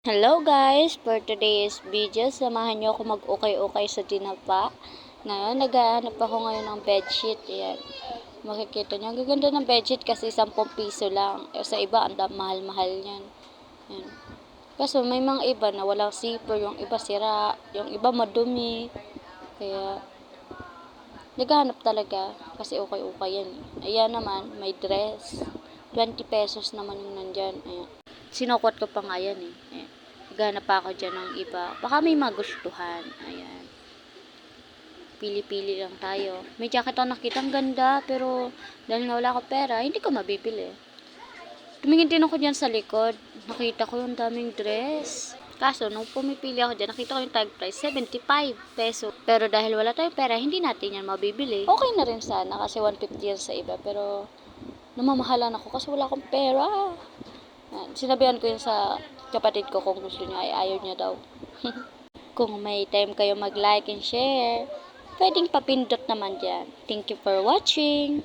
Hello guys! For today's video, samahan niyo ako mag-ukay-ukay sa tinapa. Ngayon, naghahanap ako ngayon ng bedsheet. Ayan. Makikita niyo, ang gaganda ng bedsheet kasi 10 piso lang. Eh, sa iba, ang mahal-mahal niyan. Ayan. Kaso may mga iba na walang zipper, yung iba sira, yung iba madumi. Kaya, naghahanap talaga kasi ukay-ukay yan. Ayan naman, may dress. 20 pesos naman yung nandyan. Ayan. Sinukot ko pa nga yan eh. Ayan. Naghanap pa ako dyan ng iba. Baka may magustuhan. Ayan. Pili-pili lang tayo. May jacket ako nakita, ang ganda. Pero dahil nga wala ako pera, hindi ko mabibili. Tumingin din ako dyan sa likod. Nakita ko yung daming dress. Kaso, nung pumipili ako dyan, nakita ko yung tag price, 75 peso. Pero dahil wala tayong pera, hindi natin yan mabibili. Okay na rin sana kasi 150 yan sa iba. Pero namamahalan ako kasi wala akong pera. Sinabihan ko yun sa kapatid ko kung gusto niya ay ayaw niya daw. kung may time kayo mag-like and share, pwedeng papindot naman dyan. Thank you for watching.